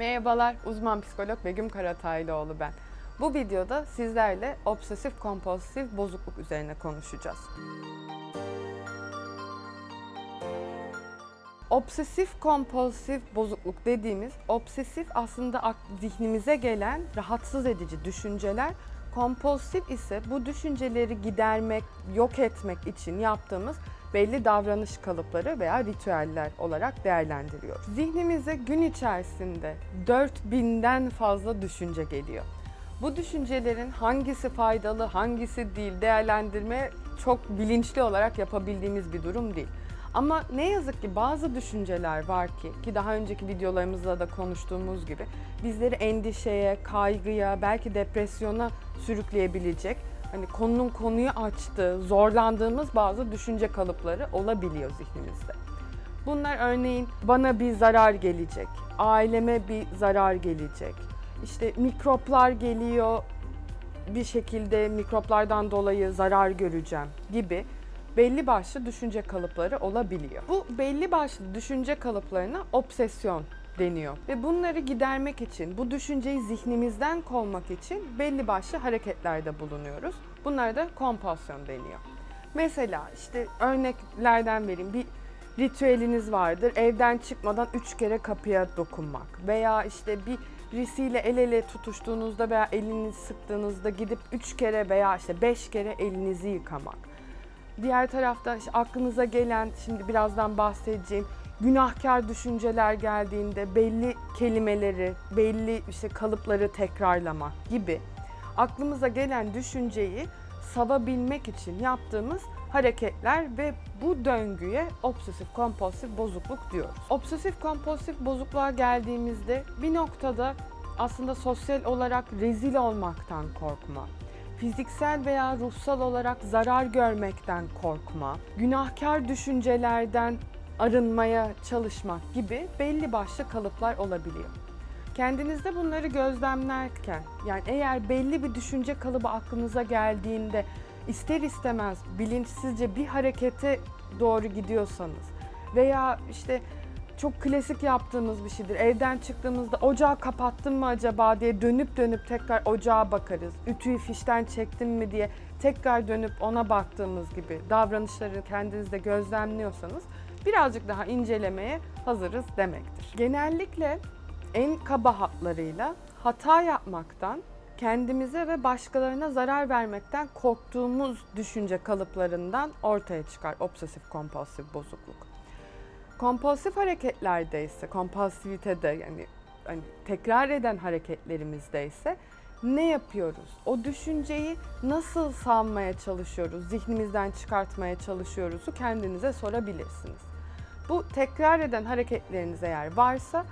Merhabalar, uzman psikolog Begüm Karataylıoğlu ben. Bu videoda sizlerle obsesif kompulsif bozukluk üzerine konuşacağız. Obsesif kompulsif bozukluk dediğimiz obsesif aslında zihnimize gelen rahatsız edici düşünceler, kompulsif ise bu düşünceleri gidermek, yok etmek için yaptığımız belli davranış kalıpları veya ritüeller olarak değerlendiriyoruz. Zihnimize gün içerisinde 4000'den fazla düşünce geliyor. Bu düşüncelerin hangisi faydalı, hangisi değil değerlendirme çok bilinçli olarak yapabildiğimiz bir durum değil. Ama ne yazık ki bazı düşünceler var ki ki daha önceki videolarımızda da konuştuğumuz gibi bizleri endişeye, kaygıya, belki depresyona sürükleyebilecek hani konunun konuyu açtığı, zorlandığımız bazı düşünce kalıpları olabiliyor zihnimizde. Bunlar örneğin bana bir zarar gelecek, aileme bir zarar gelecek, işte mikroplar geliyor, bir şekilde mikroplardan dolayı zarar göreceğim gibi belli başlı düşünce kalıpları olabiliyor. Bu belli başlı düşünce kalıplarına obsesyon deniyor ve bunları gidermek için, bu düşünceyi zihnimizden kovmak için belli başlı hareketlerde bulunuyoruz. Bunlara da kompulsyon deniyor. Mesela işte örneklerden vereyim. Bir ritüeliniz vardır. Evden çıkmadan üç kere kapıya dokunmak veya işte bir birisiyle el ele tutuştuğunuzda veya elinizi sıktığınızda gidip üç kere veya işte beş kere elinizi yıkamak. Diğer taraftan işte aklınıza gelen, şimdi birazdan bahsedeceğim günahkar düşünceler geldiğinde belli kelimeleri, belli işte kalıpları tekrarlamak gibi aklımıza gelen düşünceyi savabilmek için yaptığımız hareketler ve bu döngüye obsesif kompulsif bozukluk diyoruz. Obsesif kompulsif bozukluğa geldiğimizde bir noktada aslında sosyal olarak rezil olmaktan korkma, fiziksel veya ruhsal olarak zarar görmekten korkma, günahkar düşüncelerden arınmaya çalışmak gibi belli başlı kalıplar olabiliyor. Kendinizde bunları gözlemlerken, yani eğer belli bir düşünce kalıbı aklınıza geldiğinde ister istemez bilinçsizce bir harekete doğru gidiyorsanız veya işte çok klasik yaptığımız bir şeydir. Evden çıktığımızda ocağı kapattım mı acaba diye dönüp dönüp tekrar ocağa bakarız. Ütüyü fişten çektim mi diye tekrar dönüp ona baktığımız gibi davranışları kendinizde gözlemliyorsanız birazcık daha incelemeye hazırız demektir. Genellikle en kaba hatlarıyla hata yapmaktan, kendimize ve başkalarına zarar vermekten korktuğumuz düşünce kalıplarından ortaya çıkar obsesif kompulsif bozukluk. Kompulsif hareketlerde ise, kompulsivitede yani hani tekrar eden hareketlerimizde ise ne yapıyoruz? O düşünceyi nasıl salmaya çalışıyoruz, zihnimizden çıkartmaya çalışıyoruzu kendinize sorabilirsiniz. Bu tekrar eden hareketleriniz eğer varsa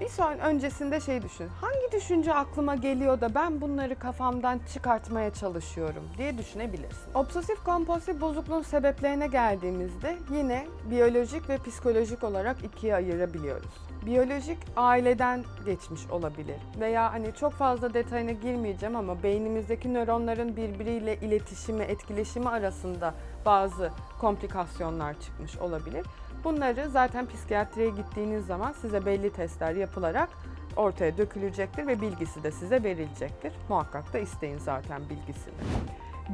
bir son öncesinde şey düşünün. Hangi düşünce aklıma geliyor da ben bunları kafamdan çıkartmaya çalışıyorum diye düşünebilirsin. Obsesif kompulsif bozukluğun sebeplerine geldiğimizde yine biyolojik ve psikolojik olarak ikiye ayırabiliyoruz. Biyolojik aileden geçmiş olabilir veya hani çok fazla detayına girmeyeceğim ama beynimizdeki nöronların birbiriyle iletişimi, etkileşimi arasında bazı komplikasyonlar çıkmış olabilir. Bunları zaten psikiyatriye gittiğiniz zaman size belli testler yapılarak ortaya dökülecektir ve bilgisi de size verilecektir. Muhakkak da isteyin zaten bilgisini.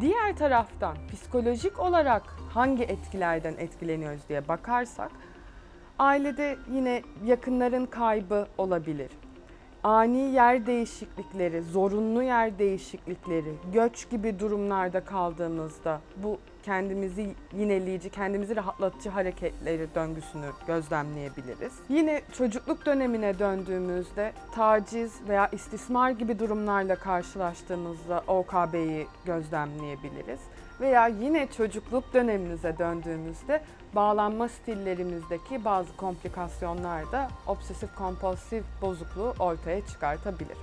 Diğer taraftan psikolojik olarak hangi etkilerden etkileniyoruz diye bakarsak ailede yine yakınların kaybı olabilir. Ani yer değişiklikleri, zorunlu yer değişiklikleri, göç gibi durumlarda kaldığımızda bu kendimizi yineleyici, kendimizi rahatlatıcı hareketleri döngüsünü gözlemleyebiliriz. Yine çocukluk dönemine döndüğümüzde taciz veya istismar gibi durumlarla karşılaştığımızda OKB'yi gözlemleyebiliriz. Veya yine çocukluk dönemimize döndüğümüzde bağlanma stillerimizdeki bazı komplikasyonlar da obsesif kompulsif bozukluğu ortaya çıkartabilir.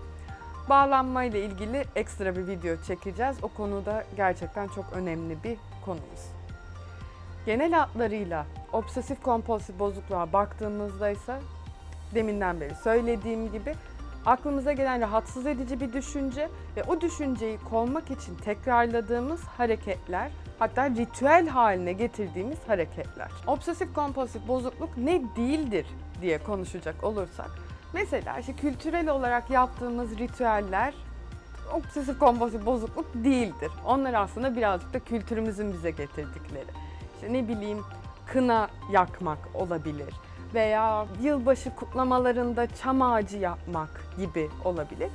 Bağlanma ile ilgili ekstra bir video çekeceğiz. O konuda gerçekten çok önemli bir konumuz. Genel hatlarıyla obsesif kompulsif bozukluğa baktığımızda ise deminden beri söylediğim gibi aklımıza gelen rahatsız edici bir düşünce ve o düşünceyi kovmak için tekrarladığımız hareketler hatta ritüel haline getirdiğimiz hareketler. Obsesif kompulsif bozukluk ne değildir diye konuşacak olursak Mesela işte kültürel olarak yaptığımız ritüeller obsesif kompulsif bozukluk değildir. Onlar aslında birazcık da kültürümüzün bize getirdikleri. İşte ne bileyim kına yakmak olabilir veya yılbaşı kutlamalarında çam ağacı yapmak gibi olabilir.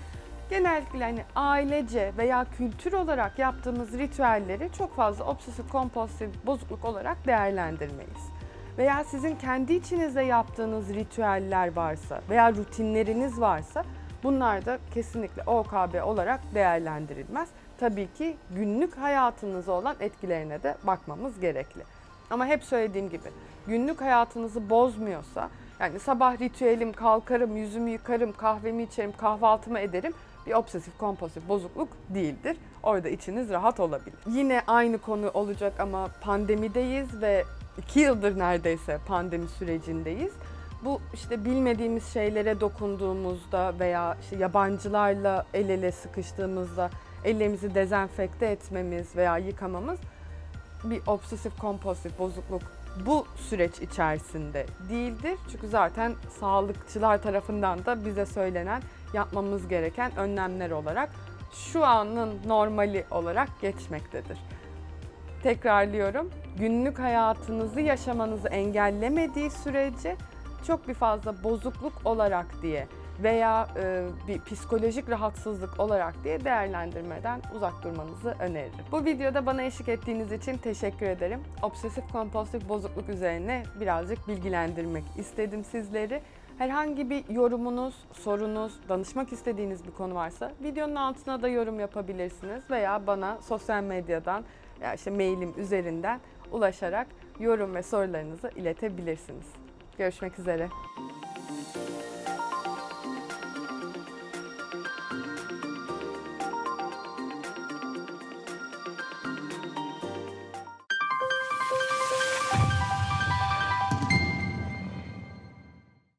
Genellikle hani ailece veya kültür olarak yaptığımız ritüelleri çok fazla obsesif kompulsif bozukluk olarak değerlendirmeyiz. Veya sizin kendi içinizde yaptığınız ritüeller varsa veya rutinleriniz varsa bunlar da kesinlikle OKB olarak değerlendirilmez. Tabii ki günlük hayatınıza olan etkilerine de bakmamız gerekli. Ama hep söylediğim gibi günlük hayatınızı bozmuyorsa yani sabah ritüelim kalkarım, yüzümü yıkarım, kahvemi içerim, kahvaltımı ederim bir obsesif kompulsif bozukluk değildir. Orada içiniz rahat olabilir. Yine aynı konu olacak ama pandemideyiz ve iki yıldır neredeyse pandemi sürecindeyiz. Bu işte bilmediğimiz şeylere dokunduğumuzda veya işte yabancılarla el ele sıkıştığımızda ellerimizi dezenfekte etmemiz veya yıkamamız bir obsesif kompulsif bozukluk bu süreç içerisinde değildir. Çünkü zaten sağlıkçılar tarafından da bize söylenen yapmamız gereken önlemler olarak şu anın normali olarak geçmektedir. Tekrarlıyorum. Günlük hayatınızı yaşamanızı engellemediği sürece çok bir fazla bozukluk olarak diye veya e, bir psikolojik rahatsızlık olarak diye değerlendirmeden uzak durmanızı öneririm. Bu videoda bana eşlik ettiğiniz için teşekkür ederim. Obsesif kompulsif bozukluk üzerine birazcık bilgilendirmek istedim sizleri. Herhangi bir yorumunuz, sorunuz, danışmak istediğiniz bir konu varsa videonun altına da yorum yapabilirsiniz veya bana sosyal medyadan ya işte mailim üzerinden ulaşarak yorum ve sorularınızı iletebilirsiniz. Görüşmek üzere.